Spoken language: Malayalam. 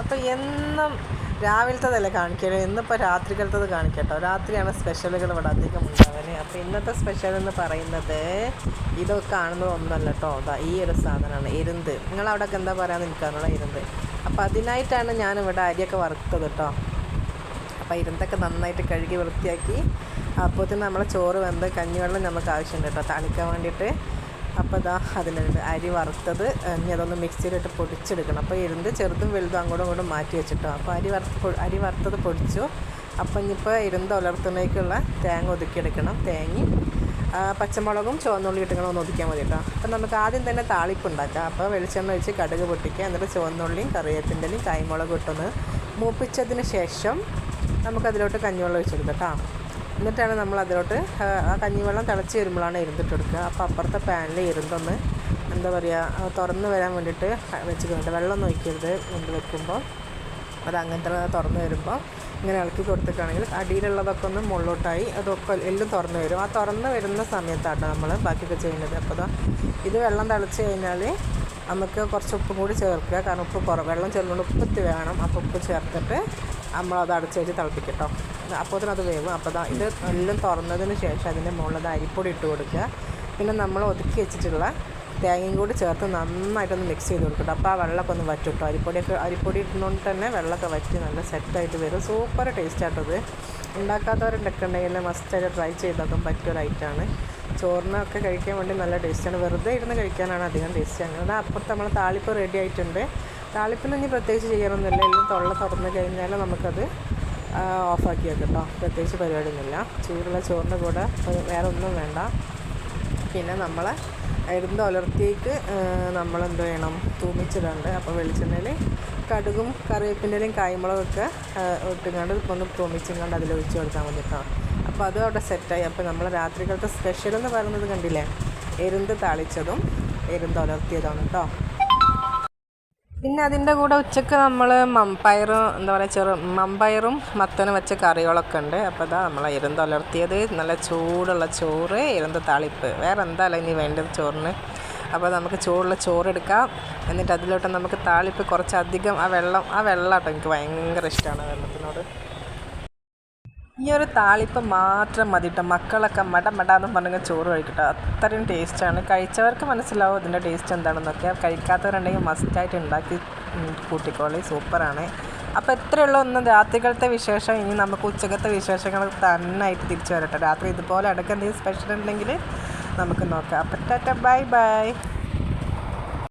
അപ്പോൾ എന്നും രാവിലത്തതല്ലേ കാണിക്കൽ? ഇന്നിപ്പോൾ രാത്രികളത്തത് കാണിക്കട്ടോ. രാത്രിയാണ് സ്പെഷ്യലുകൾ ഇവിടെ അധികം ഉണ്ടാവാൻ അപ്പോൾ ഇന്നത്തെ സ്പെഷ്യൽ എന്ന് പറയുന്നത് ഇതൊക്കെ കാണുന്നത് ഒന്നല്ല കേട്ടോ അതാ ഈ ഒരു സാധനമാണ് നിങ്ങൾ നിങ്ങളവിടെയൊക്കെ എന്താ പറയാന്ന് എനിക്കറിഞ്ഞൂടാ ഇരുന്ത്. അപ്പോൾ അതിനായിട്ടാണ് ഞാൻ ഇവിടെ അരിയൊക്കെ വറുത്തത് കേട്ടോ അപ്പോൾ ഇരുന്തൊക്കെ നന്നായിട്ട് കഴുകി വൃത്തിയാക്കി അപ്പോഴത്തേന് നമ്മളെ ചോറ് വെന്ത് കഞ്ഞിവെള്ളം നമുക്ക് ആവശ്യമുണ്ട് കേട്ടോ തളിക്കാൻ വേണ്ടിയിട്ട് അപ്പോൾ ഇതാ അതിനുണ്ട് അരി വറുത്തത് ഇനി അതൊന്ന് മിക്സിയിലിട്ട് പൊടിച്ചെടുക്കണം. അപ്പോൾ ഇരുന്ന് ചെറുതും വലുതും അങ്ങോട്ടും ഇങ്ങോട്ടും മാറ്റി വെച്ചിട്ടോ. അപ്പോൾ അരി വറുത്ത് അരി വറുത്തത് പൊടിച്ചു. അപ്പോൾ ഇനിയിപ്പോൾ ഇരുന്ന് ഉലർത്തുന്നേക്കുള്ള തേങ്ങ ഒതുക്കിയെടുക്കണം. തേങ്ങി പച്ചമുളകും ചുവന്നുള്ളി ഇട്ടുകളും ഒന്ന് ഒതുക്കിയാൽ മതി കേട്ടോ. അപ്പോൾ നമുക്ക് ആദ്യം തന്നെ താളിപ്പ് ഉണ്ടാക്കാം. അപ്പോൾ വെളിച്ചെണ്ണ ഒഴിച്ച് കടുക് പൊട്ടിക്കുക. എന്നിട്ട് ചുവന്നുള്ളിയും കറിവേപ്പിന്റെയും കായ്മുളകും ഇട്ടൊന്ന് മൂപ്പിച്ചതിന് ശേഷം നമുക്കതിലോട്ട് കഞ്ഞിവെള്ളം ഒഴിച്ചെടുക്കാം കേട്ടോ. എന്നിട്ടാണ് നമ്മൾ അതിലോട്ട് ആ കഞ്ഞിവെള്ളം തിളച്ച് വരുമ്പോഴാണ് ഇരുന്നിട്ട് കൊടുക്കുക അപ്പോൾ അപ്പുറത്തെ പാനിൽ ഇരുന്നൊന്ന് എന്താ പറയുക തുറന്ന് വരാൻ വേണ്ടിയിട്ട് വെച്ചിട്ടുണ്ട്. വെള്ളം ഒഴിക്കരുത് കൊണ്ട് വെക്കുമ്പോൾ അത് അങ്ങനത്തെ തുറന്ന് വരുമ്പോൾ ഇങ്ങനെ ഇളക്കി കൊടുത്തിട്ടാണെങ്കിൽ അടിയിലുള്ളതൊക്കെ ഒന്ന് മുള്ളോട്ടായി അതൊക്കെ എല്ലാം തുറന്ന് വരും. ആ തുറന്ന് വരുന്ന സമയത്താണ് നമ്മൾ ബാക്കിയൊക്കെ ചെയ്യുന്നത്. അപ്പോൾ ഇത് വെള്ളം തിളച്ച് കഴിഞ്ഞാൽ നമുക്ക് കുറച്ച് ഉപ്പും കൂടി ചേർക്കുക. കാരണം ഉപ്പ് കുറവ് വെള്ളം ചേർന്നുകൊണ്ട് ഉപ്പത്തി വേണം. അപ്പോൾ ഉപ്പ് ചേർത്തിട്ട് നമ്മളത് അടച്ചു വെച്ച് തിളപ്പിക്കട്ടോ അപ്പോൾ തന്നെ അത് വേവും. അപ്പോൾ ദാ ഇത് എല്ലാം തുറന്നതിന് ശേഷം അതിന്റെ മുകളിൽ അരിപ്പൊടി ഇട്ട് കൊടുക്കുക. പിന്നെ നമ്മൾ ഒതുക്കി വെച്ചിട്ടുള്ള തേങ്ങയും കൂടി ചേർത്ത് നന്നായിട്ടൊന്ന് മിക്സ് ചെയ്ത് കൊടുക്കട്ടോ അപ്പോൾ ആ വെള്ളമൊക്കെ ഒന്ന് വറ്റിട്ടോ അരിപ്പൊടിയൊക്കെ അരിപ്പൊടി ഇട്ടുകൊണ്ട് തന്നെ വെള്ളമൊക്കെ വറ്റി നല്ല സെറ്റായിട്ട് വരും. സൂപ്പർ ടേസ്റ്റ് ആയിട്ടത് ഉണ്ടാക്കാത്തവരുണ്ടൊക്കെ ഉണ്ടെങ്കിൽ മസ്റ്റായിട്ട് ട്രൈ ചെയ്തൊക്കെ പറ്റിയൊരൈറ്റാണ് ചോറിനൊക്കെ കഴിക്കാൻ വേണ്ടി നല്ല ടേസ്റ്റാണ് വെറുതെ ഇരുന്ന് കഴിക്കാനാണ് അധികം ടേസ്റ്റ് അങ്ങനെ അപ്പുറത്ത് നമ്മൾ താളിപ്പ് റെഡി ആയിട്ടുണ്ട്. താളിപ്പിൽ ഇനി പ്രത്യേകിച്ച് ചെയ്യണമെന്നില്ല എല്ലാം തൊള്ള തുറന്ന് കഴിഞ്ഞാൽ നമുക്കത് ഓഫാക്കി കേട്ടോ. പ്രത്യേകിച്ച് പരിപാടിയൊന്നുമില്ല. ചൂടുള്ള ചോറിന്റെ കൂടെ വേറെ ഒന്നും വേണ്ട. പിന്നെ നമ്മൾ ഇരുന്ന് ഉലർത്തിയേക്ക് നമ്മൾ എന്ത് ചെയ്യണം? തൂമിച്ചിടുന്നുണ്ട് അപ്പോൾ വെളിച്ചെണ്ണയിൽ കടുകും കറിവേപ്പിന്റെയും കായ്മുളകൊക്കെ ഇട്ടുകൊണ്ട് ഒന്ന് തൂമിച്ചിങ്ങാണ്ട് അതിൽ ഒഴിച്ച് കൊടുത്താൽ മതി കേട്ടോ. അപ്പോൾ അതും അവിടെ സെറ്റായി. അപ്പോൾ നമ്മൾ രാത്രികളത്തെ സ്പെഷ്യൽ എന്ന് പറയുന്നത് കണ്ടില്ലേ? എരുന്ത് താളിച്ചതും എരുന്ത് ഉലർത്തിയതാണ് കേട്ടോ. പിന്നെ അതിന്റെ കൂടെ ഉച്ചയ്ക്ക് നമ്മൾ മമ്പയറും എന്താ പറയുക ചെറു മമ്പയറും മത്തനും വെച്ച കറികളൊക്കെ ഉണ്ട്. അപ്പോൾ ഇതാ നമ്മൾ ഇരുന്ന് നല്ല ചൂടുള്ള ചോറ് ഇരുന്ന് താളിപ്പ്. വേറെ എന്തായാലും ഇനി വേണ്ടത് ചോറിന്? അപ്പോൾ നമുക്ക് ചൂടുള്ള ചോറെടുക്കാം എന്നിട്ട് അതിലോട്ട് നമുക്ക് താളിപ്പ് കുറച്ചധികം ആ വെള്ളം ആ വെള്ളം കേട്ടോ എനിക്ക് ഭയങ്കര ഇഷ്ടമാണ് വെള്ളത്തിനോട്. ഈ ഒരു താളിപ്പ് മാത്രം മതി കേട്ടോ മക്കളൊക്കെ മട മട എന്ന് പറഞ്ഞാൽ ചോറ് കഴിക്കട്ടോ. അത്രയും ടേസ്റ്റാണ്. കഴിച്ചവർക്ക് മനസ്സിലാവും ഇതിന്റെ ടേസ്റ്റ് എന്താണെന്നൊക്കെ. കഴിക്കാത്തവരുണ്ടെങ്കിൽ മസ്റ്റായിട്ട് ഉണ്ടാക്കി കൂട്ടിക്കോളി. സൂപ്പറാണ്. അപ്പോൾ ഇത്രയുള്ള ഒന്ന് രാത്രികളത്തെ വിശേഷം. ഇനി നമുക്ക് ഉച്ചകത്തെ വിശേഷങ്ങൾ തന്നായിട്ട് തിരിച്ചു വരട്ടെ. രാത്രി ഇതുപോലെ അടക്കം എന്തെങ്കിലും സ്പെഷ്യൽ ഉണ്ടെങ്കിൽ നമുക്ക് നോക്കാം. അപ്പം ടാറ്റ ബൈ ബൈ.